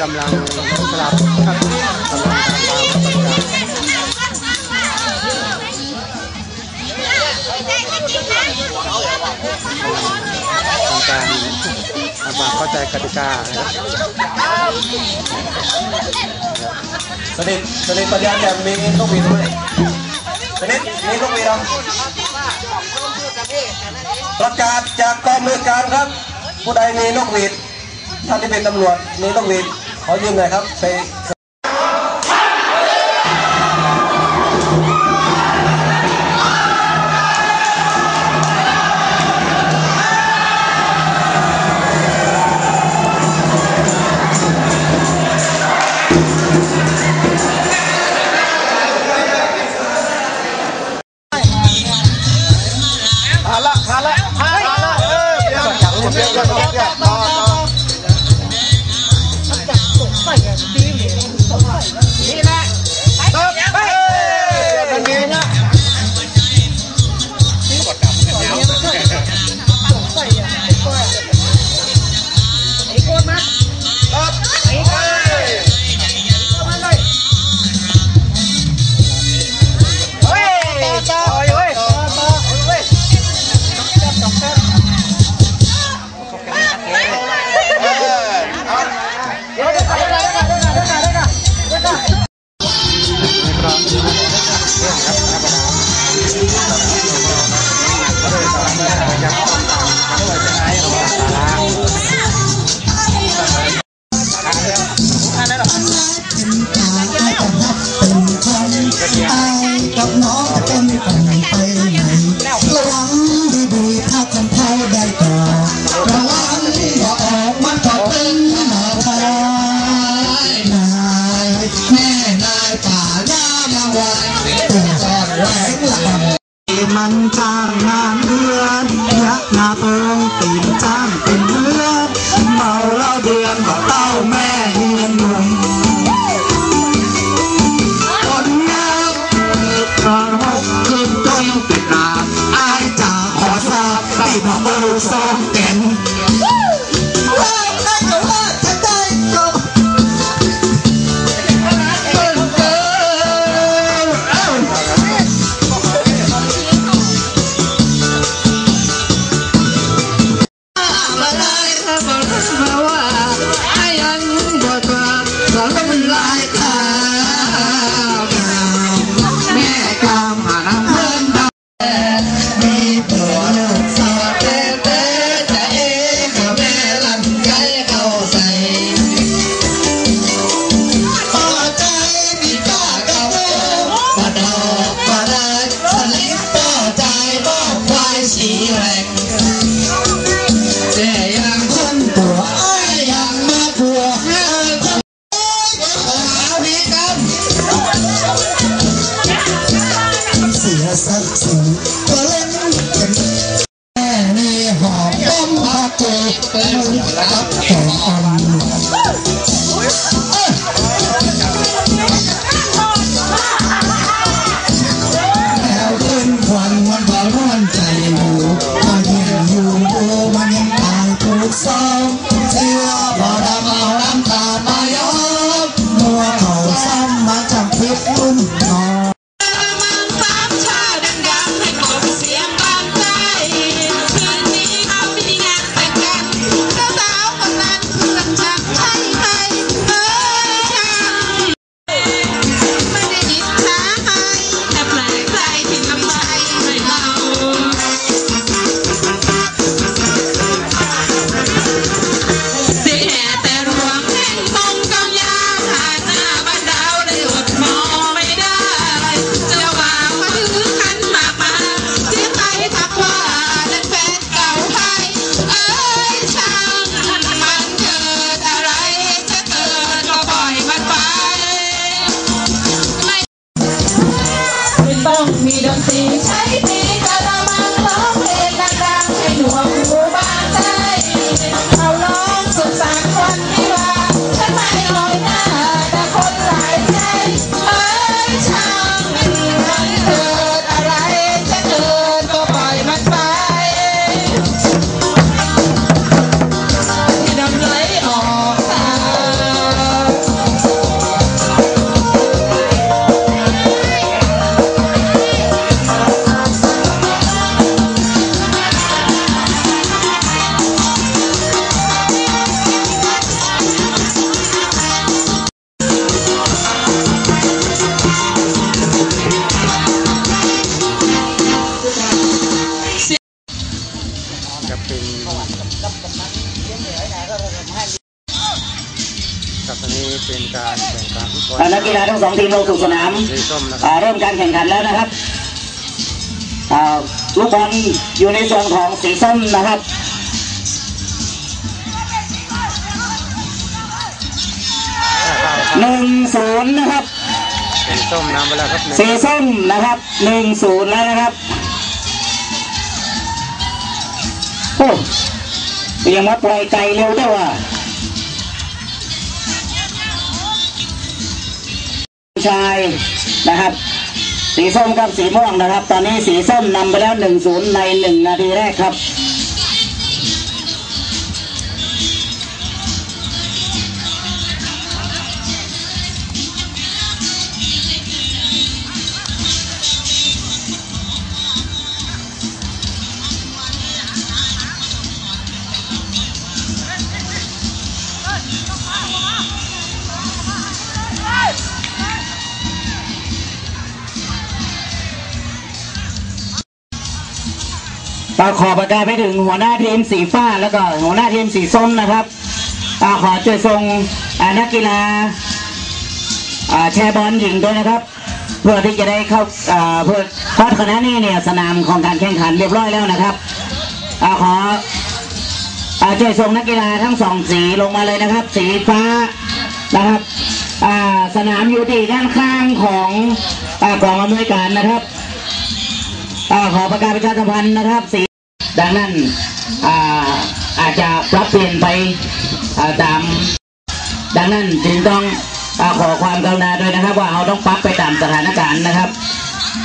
กำลังสลับกำลังตามการทำความเข้าใจกติกาสนิทสนิทปัญญาแจ่มมีต้องมีด้วยสนิทมีต้องมีเราประกาศจากกองเมืองการครับ ผู้ใดมีนกหวีดท่านที่เป็นตำรวจมีนกหวีด ขอยืมหน่อยครับเพลง not เป็นการแข่งขันฟุตบอลอ่านักกีฬาทั้งสองทีมลงสู่สนามสีส้มนะคอ่ารับเริ่มการแข่งขันแล้วนะครับอ่าลูกบอลอยู่ในส่วนของสีส้มนะครับหนึ่งศูนย์นะครับสีส้มนำไปแล้วครับหนึ่งสีส้มนะครับหนึ่งศูนย์แล้วนะครับโอ้ยังมาปล่อยไกลเร็วด้วยว่ะ ชายนะครับ สีส้มกับสีม่วงนะครับ ตอนนี้สีส้มนำไปแล้วหนึ่งศูนย์ในหนึ่งนาทีแรกครับ ก็ขอประกาศไปถึงหัวหน้าทีมสีฟ้าแล้วก็หัวหน้าทีมสีส้มนะครับอาขอช่วยส่งนักกีฬาแชร์บอลหญิงด้วยนะครับ เพื่อที่จะได้เข้าเพื่อพราะคณะนี้เนี่ยสนามของการแข่งขันเรียบร้อยแล้วนะครับอาขออาช่วยส่งนักกีฬาทั้งสองสีลงมาเลยนะครับ สีฟ้านะครับสนามอยู่ที่ด้านข้างของอ่ากองอำนวยการนะครับอขอประกาศประชาสัมพันธ์นะครับสี ดังนั้นอาอาจจะปรับเปลี่ยนไปอาตาม ดังนั้นจึงต้องอขอความกรุณาด้วยนะครับ ว่าเราต้องปรับไปตามสถานการณ์นะครับ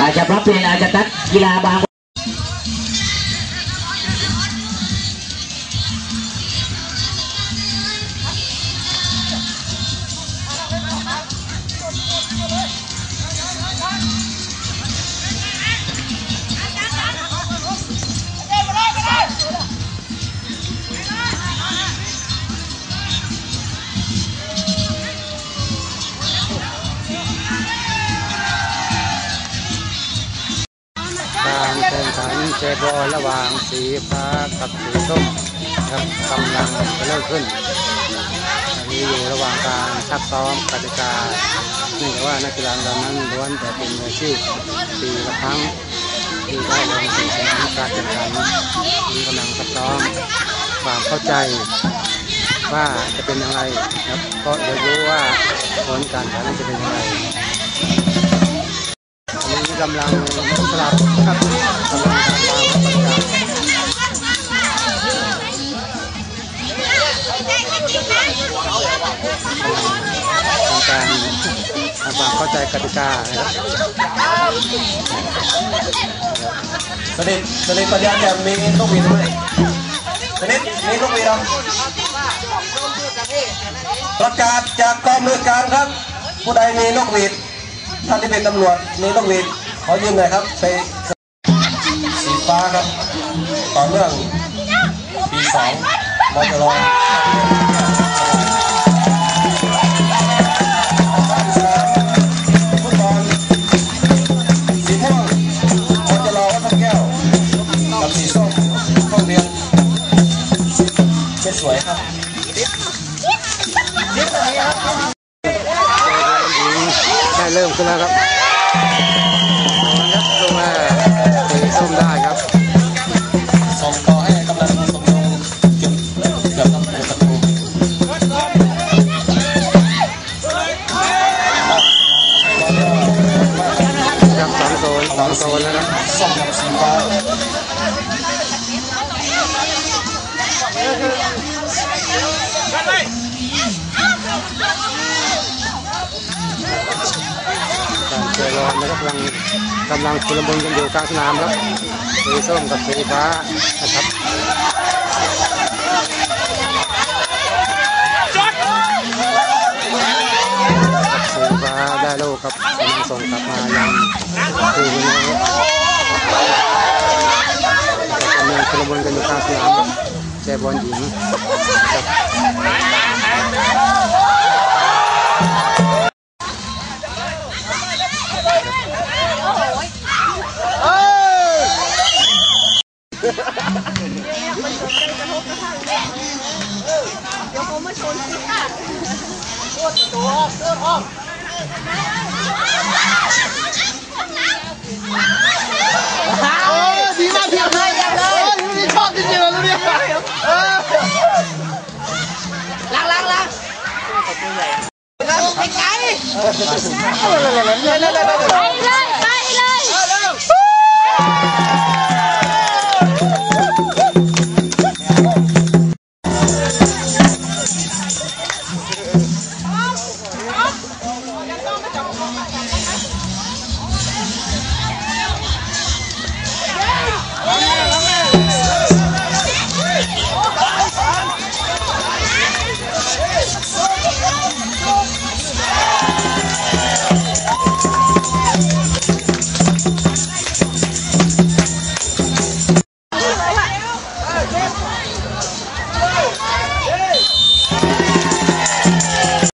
อาจจะปรับเปลี่ยนอาจจะตัดกีฬาบาง บอระหว่างสีฟ้ากับสีส้มครับกำลังจะเริ่มขึ้นอันนี้อยู่ระหว่างการซักซ้อมกติกาเนื่องจากว่านักกีฬาเรานั้นล้วนแต่เป็นมืออาชีพปีละครั้งที่ได้ลงสู่สนามการแข่งขันมีกำลังซักซ้อมความเข้าใจว่าจะเป็นอย่างไรครับก็เดี๋ยวรู้ว่าผลการแข่งขันจะเป็นอย่างไรอันนี้กำลังสลับครับกำลังทำ ทำการทำความเข้าใจกติกานะครับสนิทสนิทปัญญาแจ่มมีลูกหวีดด้วยสนิทมีลูกหวีดอะประกาศจากกองมือการครับ ผู้ใดมีนกหวีดท่านที่เป็นตำรวจมีนกหวีดขอยืมหน่อยครับไปสีฟ้าครับต่อเนื่องปีสองมจรฟุ รอนนะครับกำลังกำลังชุลมุนกันอยู่กลางสนามครับสีส้มกับสีฟ้านะครับสีฟ้าได้โลกครับกำลังส่งกลับมายังทีมนี้กำลังชุลมุนกันอยู่กลางสนามครับแชร์บอลหญิงครับ เดี๋ยวเขามาชนสิค่ะดีมากเพียงเลยเออนี่ชอบจริงๆเลยเนี่ยเออล้างล้างล้างไปไกลเลยลยเลยเลยไปเลยไปเลย